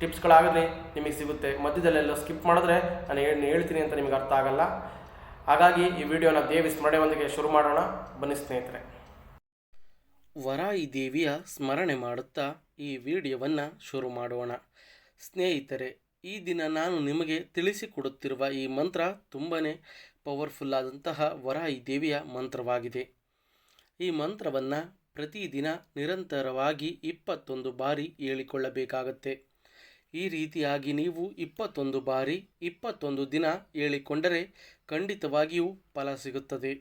ಟಿಪ್ಸ್ಗಳಾಗಲಿ ನಿಮಗೆ ಸಿಗುತ್ತೆ. ಮಧ್ಯದಲ್ಲೆಲ್ಲ ಸ್ಕಿಪ್ ಮಾಡಿದ್ರೆ ನಾನು ಏನು ಹೇಳ್ತೀನಿ ಅಂತ ನಿಮಗೆ ಅರ್ಥ ಆಗಲ್ಲ. ಹಾಗಾಗಿ ಈ ವಿಡಿಯೋನ ದೇವಿ ಸ್ಮರಣೆಯೊಂದಿಗೆ ಶುರು ಮಾಡೋಣ. ಬನ್ನಿ ಸ್ನೇಹಿತರೆ. ವರಾಯಿ ದೇವಿಯ ಸ್ಮರಣೆ ಮಾಡುತ್ತಾ ಈ ವಿಡಿಯೋವನ್ನು ಶುರು ಮಾಡೋಣ. ಸ್ನೇಹಿತರೆ, ಈ ದಿನ ನಾನು ನಿಮಗೆ ತಿಳಿಸಿಕೊಡುತ್ತಿರುವ ಈ ಮಂತ್ರ ತುಂಬಾ ಪವರ್ಫುಲ್ ಆದಂತಹ ವರಾಯಿ ದೇವಿಯ ಮಂತ್ರವಾಗಿದೆ. ಈ ಮಂತ್ರವನ್ನು ಪ್ರತಿದಿನ ನಿರಂತರವಾಗಿ ಇಪ್ಪತ್ತೊಂದು ಬಾರಿ ಹೇಳಿಕೊಳ್ಳಬೇಕಾಗತ್ತೆ. ಈ ರೀತಿಯಾಗಿ ನೀವು ಇಪ್ಪತ್ತೊಂದು ಬಾರಿ ಇಪ್ಪತ್ತೊಂದು ದಿನ ಹೇಳಿಕೊಂಡರೆ ಖಂಡಿತವಾಗಿಯೂ ಫಲ ಸಿಗುತ್ತದೆ.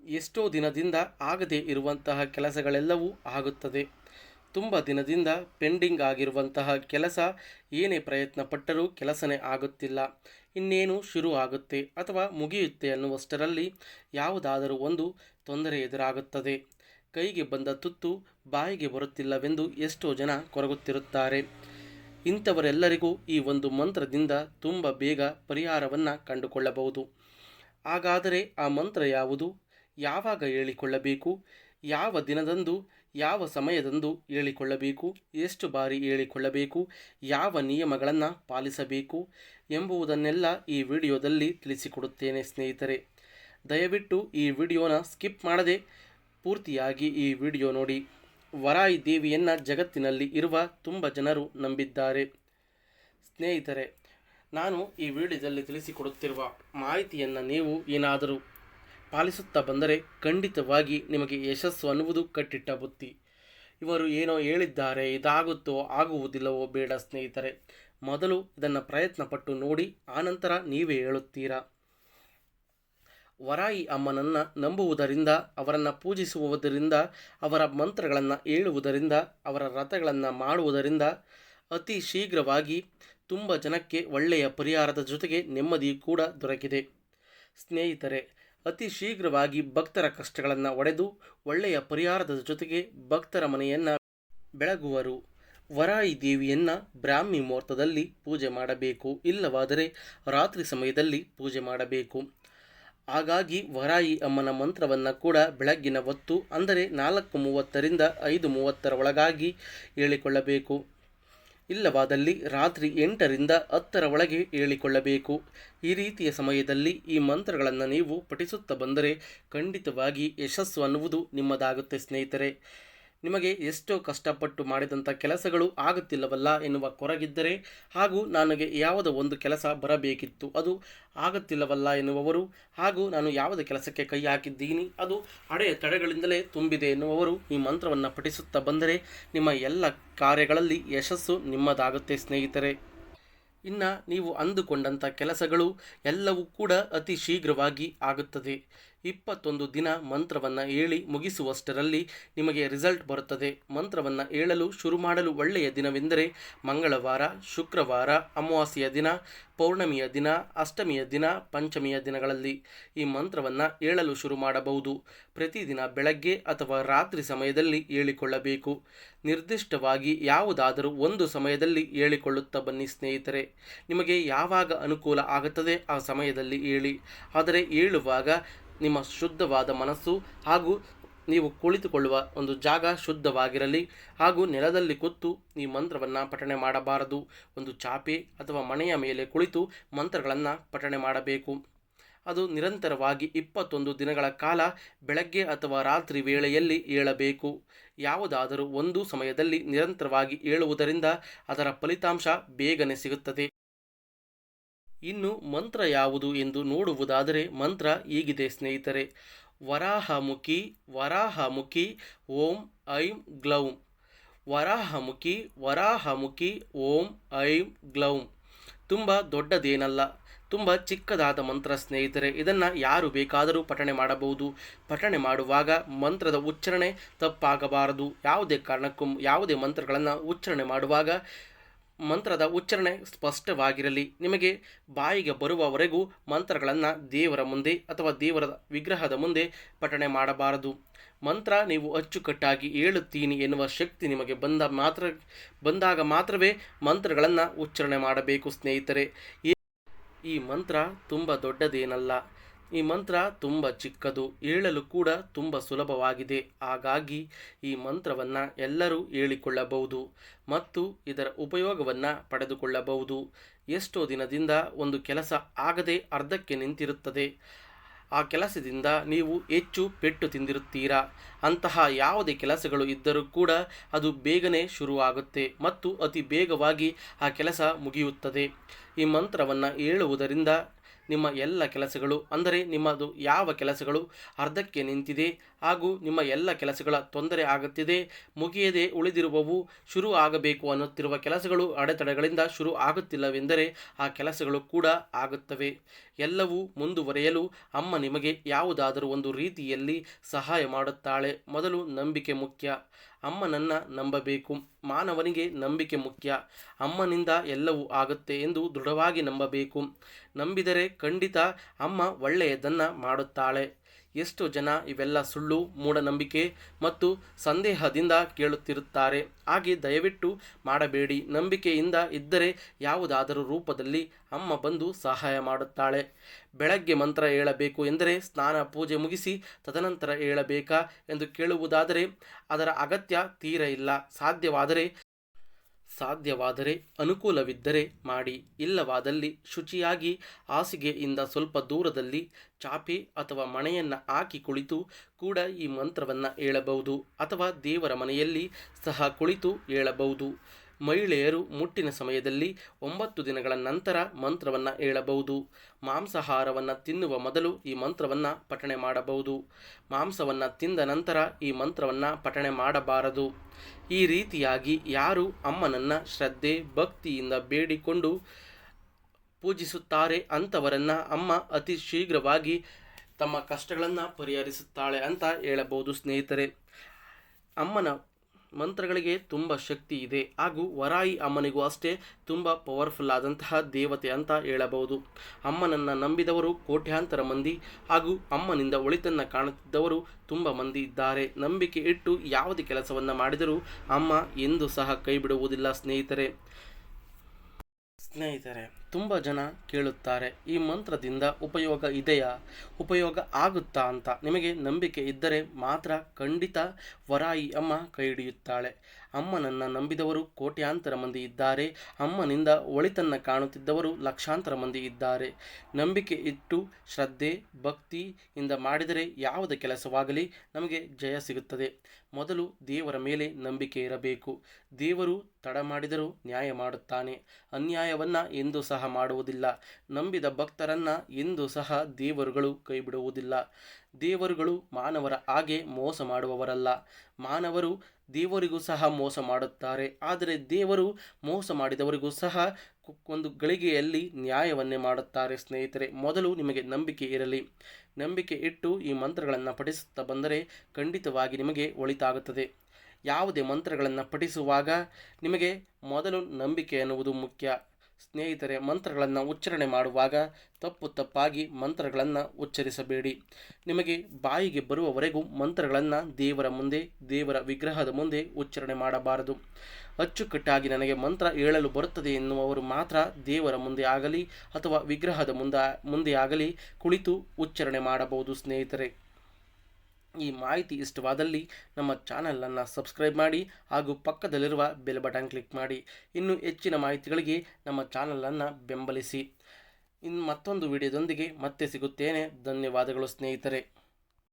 ಎಷ್ಟೋ ದಿನದಿಂದ ಆಗದೇ ಇರುವಂತಹ ಕೆಲಸಗಳೆಲ್ಲವೂ ಆಗುತ್ತದೆ. ತುಂಬ ದಿನದಿಂದ ಪೆಂಡಿಂಗ್ ಆಗಿರುವಂತಹ ಕೆಲಸ ಏನೇ ಪ್ರಯತ್ನ ಪಟ್ಟರೂ ಕೆಲಸನೇ ಆಗುತ್ತಿಲ್ಲ. ಇನ್ನೇನು ಶುರು ಆಗುತ್ತೆ ಅಥವಾ ಮುಗಿಯುತ್ತೆ ಅನ್ನುವಷ್ಟರಲ್ಲಿ ಯಾವುದಾದರೂ ಒಂದು ತೊಂದರೆ ಎದುರಾಗುತ್ತದೆ. ಕೈಗೆ ಬಂದ ತುತ್ತು ಬಾಯಿಗೆ ಬರುತ್ತಿಲ್ಲವೆಂದು ಎಷ್ಟೋ ಜನ ಕೊರಗುತ್ತಿರುತ್ತಾರೆ. ಇಂಥವರೆಲ್ಲರಿಗೂ ಈ ಒಂದು ಮಂತ್ರದಿಂದ ತುಂಬ ಬೇಗ ಪರಿಹಾರವನ್ನು ಕಂಡುಕೊಳ್ಳಬಹುದು. ಹಾಗಾದರೆ ಆ ಮಂತ್ರ ಯಾವುದು? ಯಾವಾಗ ಹೇಳಿಕೊಳ್ಳಬೇಕು? ಯಾವ ದಿನದಂದು? ಯಾವ ಸಮಯದಂದು ಹೇಳಿಕೊಳ್ಳಬೇಕು? ಎಷ್ಟು ಬಾರಿ ಹೇಳಿಕೊಳ್ಳಬೇಕು? ಯಾವ ನಿಯಮಗಳನ್ನು ಪಾಲಿಸಬೇಕು? ಎಂಬುದನ್ನೆಲ್ಲ ಈ ವಿಡಿಯೋದಲ್ಲಿ ತಿಳಿಸಿಕೊಡುತ್ತೇನೆ ಸ್ನೇಹಿತರೆ. ದಯವಿಟ್ಟು ಈ ವಿಡಿಯೋನ ಸ್ಕಿಪ್ ಮಾಡದೆ ಪೂರ್ತಿಯಾಗಿ ಈ ವಿಡಿಯೋ ನೋಡಿ. ವರಾಯಿ ದೇವಿಯನ್ನು ಜಗತ್ತಿನಲ್ಲಿ ಇರುವ ತುಂಬ ಜನರು ನಂಬಿದ್ದಾರೆ. ಸ್ನೇಹಿತರೆ, ನಾನು ಈ ವಿಡಿಯೋದಲ್ಲಿ ತಿಳಿಸಿಕೊಡುತ್ತಿರುವ ಮಾಹಿತಿಯನ್ನು ನೀವು ಏನಾದರೂ ಪಾಲಿಸುತ್ತಾ ಬಂದರೆ ಖಂಡಿತವಾಗಿ ನಿಮಗೆ ಯಶಸ್ಸು ಅನ್ನುವುದು ಕಟ್ಟಿಟ್ಟ ಬುತ್ತಿ. ಇವರು ಏನೋ ಹೇಳಿದ್ದಾರೆ, ಇದಾಗುತ್ತೋ ಆಗುವುದಿಲ್ಲವೋ ಬೇಡ ಸ್ನೇಹಿತರೆ. ಮೊದಲು ಇದನ್ನು ಪ್ರಯತ್ನಪಟ್ಟು ನೋಡಿ, ಆನಂತರ ನೀವೇ ಹೇಳುತ್ತೀರಾ? ವರಾಯಿ ಅಮ್ಮನನ್ನು ನಂಬುವುದರಿಂದ, ಅವರನ್ನು ಪೂಜಿಸುವುದರಿಂದ, ಅವರ ಮಂತ್ರಗಳನ್ನು ಹೇಳುವುದರಿಂದ, ಅವರ ರಥಗಳನ್ನು ಮಾಡುವುದರಿಂದ ಅತಿ ಶೀಘ್ರವಾಗಿ ತುಂಬ ಜನಕ್ಕೆ ಒಳ್ಳೆಯ ಪರಿಹಾರದ ಜೊತೆಗೆ ನೆಮ್ಮದಿ ಕೂಡ ದೊರಕಿದೆ. ಸ್ನೇಹಿತರೆ, ಅತಿ ಶೀಘ್ರವಾಗಿ ಭಕ್ತರ ಕಷ್ಟಗಳನ್ನು ಒಡೆದು ಒಳ್ಳೆಯ ಪರಿಹಾರದ ಜೊತೆಗೆ ಭಕ್ತರ ಮನೆಯನ್ನು ಬೆಳಗುವರು. ವರಾಯಿ ದೇವಿಯನ್ನು ಬ್ರಾಹ್ಮಿ ಮುಹೂರ್ತದಲ್ಲಿ ಪೂಜೆ ಮಾಡಬೇಕು. ಇಲ್ಲವಾದರೆ ರಾತ್ರಿ ಸಮಯದಲ್ಲಿ ಪೂಜೆ ಮಾಡಬೇಕು. ಹಾಗಾಗಿ ವರಾಯಿ ಅಮ್ಮನ ಮಂತ್ರವನ್ನು ಕೂಡ ಬೆಳಗ್ಗಿನ ಹೊತ್ತು, ಅಂದರೆ ನಾಲ್ಕು ಮೂವತ್ತರಿಂದ ಐದು ಮೂವತ್ತರ ಒಳಗಾಗಿ ಹೇಳಿಕೊಳ್ಳಬೇಕು. ಇಲ್ಲವಾದಲ್ಲಿ ರಾತ್ರಿ ಎಂಟರಿಂದ ಹತ್ತರ ಒಳಗೆ ಹೇಳಿಕೊಳ್ಳಬೇಕು. ಈ ರೀತಿಯ ಸಮಯದಲ್ಲಿ ಈ ಮಂತ್ರಗಳನ್ನು ನೀವು ಪಠಿಸುತ್ತಾ ಬಂದರೆ ಖಂಡಿತವಾಗಿ ಯಶಸ್ಸು ಅನ್ನುವುದು ನಿಮ್ಮದಾಗುತ್ತೆ ಸ್ನೇಹಿತರೆ. ನಿಮಗೆ ಎಷ್ಟು ಕಷ್ಟಪಟ್ಟು ಮಾಡಿದಂಥ ಕೆಲಸಗಳು ಆಗುತ್ತಿಲ್ಲವಲ್ಲ ಎನ್ನುವ ಕೊರಗಿದ್ದರೆ ಹಾಗೂ ನನಗೆ ಯಾವುದೋ ಒಂದು ಕೆಲಸ ಬರಬೇಕಿತ್ತು, ಅದು ಆಗುತ್ತಿಲ್ಲವಲ್ಲ ಎನ್ನುವವರು ಹಾಗೂ ನಾನು ಯಾವುದೇ ಕೆಲಸಕ್ಕೆ ಕೈ ಹಾಕಿದ್ದೀನಿ, ಅದು ಹಳೆಯ ತಡೆಗಳಿಂದಲೇ ತುಂಬಿದೆ ಎನ್ನುವವರು ಈ ಮಂತ್ರವನ್ನು ಪಠಿಸುತ್ತಾ ಬಂದರೆ ನಿಮ್ಮ ಎಲ್ಲ ಕಾರ್ಯಗಳಲ್ಲಿ ಯಶಸ್ಸು ನಿಮ್ಮದಾಗುತ್ತೆ ಸ್ನೇಹಿತರೆ. ಇನ್ನು ನೀವು ಅಂದುಕೊಂಡಂಥ ಕೆಲಸಗಳು ಎಲ್ಲವೂ ಕೂಡ ಅತಿ ಶೀಘ್ರವಾಗಿ ಆಗುತ್ತದೆ. ಇಪ್ಪತ್ತೊಂದು ದಿನ ಮಂತ್ರವನ್ನು ಹೇಳಿ ಮುಗಿಸುವಷ್ಟರಲ್ಲಿ ನಿಮಗೆ ರಿಸಲ್ಟ್ ಬರುತ್ತದೆ. ಮಂತ್ರವನ್ನು ಹೇಳಲು ಶುರು ಮಾಡಲು ಒಳ್ಳೆಯ ದಿನವೆಂದರೆ ಮಂಗಳವಾರ, ಶುಕ್ರವಾರ, ಅಮಾವಾಸ್ಯೆಯ ದಿನ, ಪೌರ್ಣಮಿಯ ದಿನ, ಅಷ್ಟಮಿಯ ದಿನ, ಪಂಚಮಿಯ ದಿನಗಳಲ್ಲಿ ಈ ಮಂತ್ರವನ್ನು ಹೇಳಲು ಶುರು ಮಾಡಬಹುದು. ಪ್ರತಿದಿನ ಬೆಳಗ್ಗೆ ಅಥವಾ ರಾತ್ರಿ ಸಮಯದಲ್ಲಿ ಹೇಳಿಕೊಳ್ಳಬೇಕು. ನಿರ್ದಿಷ್ಟವಾಗಿ ಯಾವುದಾದರೂ ಒಂದು ಸಮಯದಲ್ಲಿ ಹೇಳಿಕೊಳ್ಳುತ್ತಾ ಬನ್ನಿ ಸ್ನೇಹಿತರೆ. ನಿಮಗೆ ಯಾವಾಗ ಅನುಕೂಲ ಆಗುತ್ತದೆ ಆ ಸಮಯದಲ್ಲಿ ಹೇಳಿ. ಆದರೆ ಹೇಳುವಾಗ ನಿಮ್ಮ ಶುದ್ಧವಾದ ಮನಸ್ಸು ಹಾಗೂ ನೀವು ಕುಳಿತುಕೊಳ್ಳುವ ಒಂದು ಜಾಗ ಶುದ್ಧವಾಗಿರಲಿ ಹಾಗೂ ನೆಲದಲ್ಲಿ ಕೂತು ಈ ಮಂತ್ರವನ್ನು ಪಠಣೆ ಮಾಡಬಾರದು. ಒಂದು ಚಾಪೆ ಅಥವಾ ಮನೆಯ ಮೇಲೆ ಕುಳಿತು ಮಂತ್ರಗಳನ್ನು ಪಠಣೆ ಮಾಡಬೇಕು. ಅದು ನಿರಂತರವಾಗಿ ಇಪ್ಪತ್ತೊಂದು ದಿನಗಳ ಕಾಲ ಬೆಳಗ್ಗೆ ಅಥವಾ ರಾತ್ರಿ ವೇಳೆಯಲ್ಲಿ ಏಳಬೇಕು. ಯಾವುದಾದರೂ ಒಂದು ಸಮಯದಲ್ಲಿ ನಿರಂತರವಾಗಿ ಏಳುವುದರಿಂದ ಅದರ ಫಲಿತಾಂಶ ಬೇಗನೆ ಸಿಗುತ್ತದೆ. ಇನ್ನು ಮಂತ್ರ ಯಾವುದು ಎಂದು ನೋಡುವುದಾದರೆ ಮಂತ್ರ ಹೀಗಿದೆ, ಸ್ನೇಹಿತರೆ. ವರಾಹಮುಖಿ ವರಾಹಮುಖಿ, ಓಂ ಐಂ ಗ್ಲೌಂ. ವರಾಹಮುಖಿ ವರಾಹಮುಖಿ, ಓಂ ಐಂ ಗ್ಲೌಂ. ತುಂಬ ದೊಡ್ಡದೇನಲ್ಲ, ತುಂಬ ಚಿಕ್ಕದಾದ ಮಂತ್ರ, ಸ್ನೇಹಿತರೆ. ಇದನ್ನು ಯಾರು ಬೇಕಾದರೂ ಪಠಣೆ ಮಾಡಬಹುದು. ಪಠಣೆ ಮಾಡುವಾಗ ಮಂತ್ರದ ಉಚ್ಚಾರಣೆ ತಪ್ಪಾಗಬಾರದು. ಯಾವುದೇ ಕಾರಣಕ್ಕೂ, ಯಾವುದೇ ಮಂತ್ರಗಳನ್ನು ಉಚ್ಚಾರಣೆ ಮಾಡುವಾಗ ಮಂತ್ರದ ಉಚ್ಚಾರಣೆ ಸ್ಪಷ್ಟವಾಗಿರಲಿ. ನಿಮಗೆ ಬಾಯಿಗೆ ಬರುವವರೆಗೂ ಮಂತ್ರಗಳನ್ನು ದೇವರ ಮುಂದೆ ಅಥವಾ ದೇವರ ವಿಗ್ರಹದ ಮುಂದೆ ಪಠಣೆ ಮಾಡಬಾರದು. ಮಂತ್ರ ನೀವು ಅಚ್ಚುಕಟ್ಟಾಗಿ ಹೇಳುತ್ತೀನಿ ಎನ್ನುವ ಶಕ್ತಿ ನಿಮಗೆ ಬಂದ ಮಾತ್ರ, ಬಂದಾಗ ಮಾತ್ರವೇ ಮಂತ್ರಗಳನ್ನು ಉಚ್ಚಾರಣೆ ಮಾಡಬೇಕು ಸ್ನೇಹಿತರೆ. ಈ- ಮಂತ್ರ ತುಂಬ ದೊಡ್ಡದೇನಲ್ಲ. ಈ ಮಂತ್ರ ತುಂಬ ಚಿಕ್ಕದು, ಹೇಳಲು ಕೂಡ ತುಂಬ ಸುಲಭವಾಗಿದೆ. ಹಾಗಾಗಿ ಈ ಮಂತ್ರವನ್ನು ಎಲ್ಲರೂ ಹೇಳಿಕೊಳ್ಳಬಹುದು ಮತ್ತು ಇದರ ಉಪಯೋಗವನ್ನು ಪಡೆದುಕೊಳ್ಳಬಹುದು. ಎಷ್ಟೋ ದಿನದಿಂದ ಒಂದು ಕೆಲಸ ಆಗದೆ ಅರ್ಧಕ್ಕೆ ನಿಂತಿರುತ್ತದೆ. ಆ ಕೆಲಸದಿಂದ ನೀವು ಹೆಚ್ಚು ಪೆಟ್ಟು ತಿಂದಿರುತ್ತೀರಾ? ಅಂತಹ ಯಾವುದೇ ಕೆಲಸಗಳು ಇದ್ದರೂ ಕೂಡ ಅದು ಬೇಗನೆ ಶುರುವಾಗುತ್ತೆ ಮತ್ತು ಅತಿ ಬೇಗವಾಗಿ ಆ ಕೆಲಸ ಮುಗಿಯುತ್ತದೆ. ಈ ಮಂತ್ರವನ್ನು ಹೇಳುವುದರಿಂದ ನಿಮ್ಮ ಎಲ್ಲ ಕೆಲಸಗಳು, ಅಂದರೆ ನಿಮ್ಮದು ಯಾವ ಕೆಲಸಗಳು ಅರ್ಧಕ್ಕೆ ನಿಂತಿದೆ ಹಾಗೂ ನಿಮ್ಮ ಎಲ್ಲ ಕೆಲಸಗಳ ತೊಂದರೆ ಆಗುತ್ತಿದೆ, ಮುಗಿಯದೆ ಉಳಿದಿರುವವು ಶುರು ಆಗಬೇಕು ಅನ್ನುತ್ತಿರುವ ಕೆಲಸಗಳು ಅಡೆತಡೆಗಳಿಂದ ಶುರು ಆಗುತ್ತಿಲ್ಲವೆಂದರೆ ಆ ಕೆಲಸಗಳು ಕೂಡ ಆಗುತ್ತವೆ. ಎಲ್ಲವೂ ಮುಂದುವರೆಯಲು ಅಮ್ಮ ನಿಮಗೆ ಯಾವುದಾದರೂ ಒಂದು ರೀತಿಯಲ್ಲಿ ಸಹಾಯ ಮಾಡುತ್ತಾಳೆ. ಮೊದಲು ನಂಬಿಕೆ ಮುಖ್ಯ. ಅಮ್ಮನನ್ನು ನಂಬಬೇಕು. ಮಾನವನಿಗೆ ನಂಬಿಕೆ ಮುಖ್ಯ. ಅಮ್ಮನಿಂದ ಎಲ್ಲವೂ ಆಗುತ್ತೆ ಎಂದು ದೃಢವಾಗಿ ನಂಬಬೇಕು. ನಂಬಿದರೆ ಖಂಡಿತ ಅಮ್ಮ ಒಳ್ಳೆಯದನ್ನು ಮಾಡುತ್ತಾಳೆ. ಎಷ್ಟು ಜನ ಇವೆಲ್ಲ ಸುಳ್ಳು, ಮೂಢನಂಬಿಕೆ ಮತ್ತು ಸಂದೇಹದಿಂದ ಕೇಳುತ್ತಿರುತ್ತಾರೆ? ಹಾಗೆ ದಯವಿಟ್ಟು ಮಾಡಬೇಡಿ. ನಂಬಿಕೆಯಿಂದ ಇದ್ದರೆ ಯಾವುದಾದರೂ ರೂಪದಲ್ಲಿ ಅಮ್ಮ ಬಂದು ಸಹಾಯ ಮಾಡುತ್ತಾಳೆ. ಬೆಳಗ್ಗೆ ಮಂತ್ರ ಹೇಳಬೇಕು ಎಂದರೆ ಸ್ನಾನ ಪೂಜೆ ಮುಗಿಸಿ ತದನಂತರ ಹೇಳಬೇಕಾ ಎಂದು ಕೇಳುವುದಾದರೆ ಅದರ ಅಗತ್ಯ ತೀರ ಇಲ್ಲ. ಸಾಧ್ಯವಾದರೆ ಸಾಧ್ಯವಾದರೆ ಅನುಕೂಲವಿದ್ದರೆ ಮಾಡಿ, ಇಲ್ಲವಾದಲ್ಲಿ ಶುಚಿಯಾಗಿ ಹಾಸಿಗೆಯಿಂದ ಸ್ವಲ್ಪ ದೂರದಲ್ಲಿ ಚಾಪೆ ಅಥವಾ ಮಣೆಯನ್ನು ಹಾಕಿ ಕುಳಿತು ಕೂಡ ಈ ಮಂತ್ರವನ್ನು ಹೇಳಬಹುದು ಅಥವಾ ದೇವರ ಮನೆಯಲ್ಲಿ ಸಹ ಕುಳಿತು ಹೇಳಬಹುದು. ಮಹಿಳೆಯರು ಮುಟ್ಟಿನ ಸಮಯದಲ್ಲಿ ಒಂಬತ್ತು ದಿನಗಳ ನಂತರ ಮಂತ್ರವನ್ನು ಹೇಳಬಹುದು. ಮಾಂಸಾಹಾರವನ್ನು ತಿನ್ನುವ ಮೊದಲು ಈ ಮಂತ್ರವನ್ನು ಪಠಣೆ ಮಾಡಬಹುದು. ಮಾಂಸವನ್ನು ತಿಂದ ನಂತರ ಈ ಮಂತ್ರವನ್ನು ಪಠಣೆ ಮಾಡಬಾರದು. ಈ ರೀತಿಯಾಗಿ ಯಾರು ಅಮ್ಮನನ್ನು ಶ್ರದ್ಧೆ, ಭಕ್ತಿಯಿಂದ ಬೇಡಿಕೊಂಡು ಪೂಜಿಸುತ್ತಾರೆ ಅಂಥವರನ್ನು ಅಮ್ಮ ಅತಿ ಶೀಘ್ರವಾಗಿ ತಮ್ಮ ಕಷ್ಟಗಳನ್ನು ಪರಿಹರಿಸುತ್ತಾಳೆ ಅಂತ ಹೇಳಬಹುದು ಸ್ನೇಹಿತರೆ. ಅಮ್ಮನ ಮಂತ್ರಗಳಿಗೆ ತುಂಬ ಶಕ್ತಿ ಇದೆ. ಹಾಗೂ ವರಾಯಿ ಅಮ್ಮನಿಗೂ ಅಷ್ಟೇ ತುಂಬ ಪವರ್ಫುಲ್ ಆದಂತಹ ದೇವತೆ ಅಂತ ಹೇಳಬಹುದು. ಅಮ್ಮನನ್ನು ನಂಬಿದವರು ಕೋಟ್ಯಾಂತರ ಮಂದಿ ಹಾಗೂ ಅಮ್ಮನಿಂದ ಒಳಿತನ್ನು ಕಾಣುತ್ತಿದ್ದವರು ತುಂಬ ಮಂದಿ ಇದ್ದಾರೆ. ನಂಬಿಕೆ ಇಟ್ಟು ಯಾವುದೇ ಕೆಲಸವನ್ನು ಮಾಡಿದರೂ ಅಮ್ಮ ಎಂದೂ ಸಹ ಕೈ ಬಿಡುವುದಿಲ್ಲ ಸ್ನೇಹಿತರೆ. ಸ್ನೇಹಿತರೆ ತುಂಬ ಜನ ಕೇಳುತ್ತಾರೆ. ಈ ಮಂತ್ರದಿಂದ ಉಪಯೋಗ ಇದೆಯಾ? ಉಪಯೋಗ ಆಗುತ್ತಾ ಅಂತ. ನಿಮಗೆ ನಂಬಿಕೆ ಇದ್ದರೆ ಮಾತ್ರ ಖಂಡಿತ ವರಾಯಿ ಅಮ್ಮ ಕೈ ಹಿಡಿಯುತ್ತಾಳೆ ಅಮ್ಮನನ್ನು ನಂಬಿದವರು ಕೋಟ್ಯಾಂತರ ಮಂದಿ ಇದ್ದಾರೆ. ಅಮ್ಮನಿಂದ ಒಳಿತನ್ನು ಕಾಣುತ್ತಿದ್ದವರು ಲಕ್ಷಾಂತರ ಮಂದಿ ಇದ್ದಾರೆ. ನಂಬಿಕೆ ಇಟ್ಟು ಶ್ರದ್ಧೆ, ಭಕ್ತಿಯಿಂದ ಮಾಡಿದರೆ ಯಾವುದೇ ಕೆಲಸವಾಗಲಿ ನಮಗೆ ಜಯ ಸಿಗುತ್ತದೆ. ಮೊದಲು ದೇವರ ಮೇಲೆ ನಂಬಿಕೆ ಇರಬೇಕು. ದೇವರು ತಡ ಮಾಡಿದರೂ ನ್ಯಾಯ ಮಾಡುತ್ತಾನೆ. ಅನ್ಯಾಯವನ್ನು ಎಂದು ಸಹ ಮಾಡುವುದಿಲ್ಲ. ನಂಬಿದ ಭಕ್ತರನ್ನು ಇಂದು ಸಹ ದೇವರುಗಳು ಕೈಬಿಡುವುದಿಲ್ಲ. ದೇವರುಗಳು ಮಾನವರ ಹಾಗೆ ಮೋಸ ಮಾಡುವವರಲ್ಲ. ಮಾನವರು ದೇವರಿಗೂ ಸಹ ಮೋಸ ಮಾಡುತ್ತಾರೆ. ಆದರೆ ದೇವರು ಮೋಸ ಮಾಡಿದವರಿಗೂ ಸಹ ಒಂದು ಗಳಿಗೆಯಲ್ಲಿ ನ್ಯಾಯವನ್ನೇ ಮಾಡುತ್ತಾರೆ ಸ್ನೇಹಿತರೆ. ಮೊದಲು ನಿಮಗೆ ನಂಬಿಕೆ ಇರಲಿ. ನಂಬಿಕೆ ಇಟ್ಟು ಈ ಮಂತ್ರಗಳನ್ನು ಪಠಿಸುತ್ತಾ ಬಂದರೆ ಖಂಡಿತವಾಗಿ ನಿಮಗೆ ಒಳಿತಾಗುತ್ತದೆ. ಯಾವುದೇ ಮಂತ್ರಗಳನ್ನು ಪಠಿಸುವಾಗ ನಿಮಗೆ ಮೊದಲು ನಂಬಿಕೆ ಎನ್ನುವುದು ಮುಖ್ಯ. ಸ್ನೇಹಿತರೆ, ಮಂತ್ರಗಳನ್ನು ಉಚ್ಚಾರಣೆ ಮಾಡುವಾಗ ತಪ್ಪು ತಪ್ಪಾಗಿ ಮಂತ್ರಗಳನ್ನು ಉಚ್ಚರಿಸಬೇಡಿ. ನಿಮಗೆ ಬಾಯಿಗೆ ಬರುವವರೆಗೂ ಮಂತ್ರಗಳನ್ನು ದೇವರ ಮುಂದೆ, ದೇವರ ವಿಗ್ರಹದ ಮುಂದೆ ಉಚ್ಚಾರಣೆ ಮಾಡಬಾರದು. ಅಚ್ಚುಕಟ್ಟಾಗಿ ನನಗೆ ಮಂತ್ರ ಹೇಳಲು ಬರುತ್ತದೆ ಎನ್ನುವವರು ಮಾತ್ರ ದೇವರ ಮುಂದೆ ಆಗಲಿ ಅಥವಾ ವಿಗ್ರಹದ ಮುಂದೆ ಮುಂದೆ ಆಗಲಿ ಕುಳಿತು ಉಚ್ಚಾರಣೆ ಮಾಡಬಹುದು ಸ್ನೇಹಿತರೆ. ಈ ಮಾಹಿತಿ ಇಷ್ಟವಾದಲ್ಲಿ ನಮ್ಮ ಚಾನಲನ್ನು ಸಬ್ಸ್ಕ್ರೈಬ್ ಮಾಡಿ ಹಾಗೂ ಪಕ್ಕದಲ್ಲಿರುವ ಬೆಲ್ ಬಟನ್ ಕ್ಲಿಕ್ ಮಾಡಿ. ಇನ್ನು ಹೆಚ್ಚಿನ ಮಾಹಿತಿಗಳಿಗೆ ನಮ್ಮ ಚಾನಲನ್ನು ಬೆಂಬಲಿಸಿ. ಇನ್ನು ಮತ್ತೊಂದು ವಿಡಿಯೋದೊಂದಿಗೆ ಮತ್ತೆ ಸಿಗುತ್ತೇನೆ. ಧನ್ಯವಾದಗಳು ಸ್ನೇಹಿತರೆ.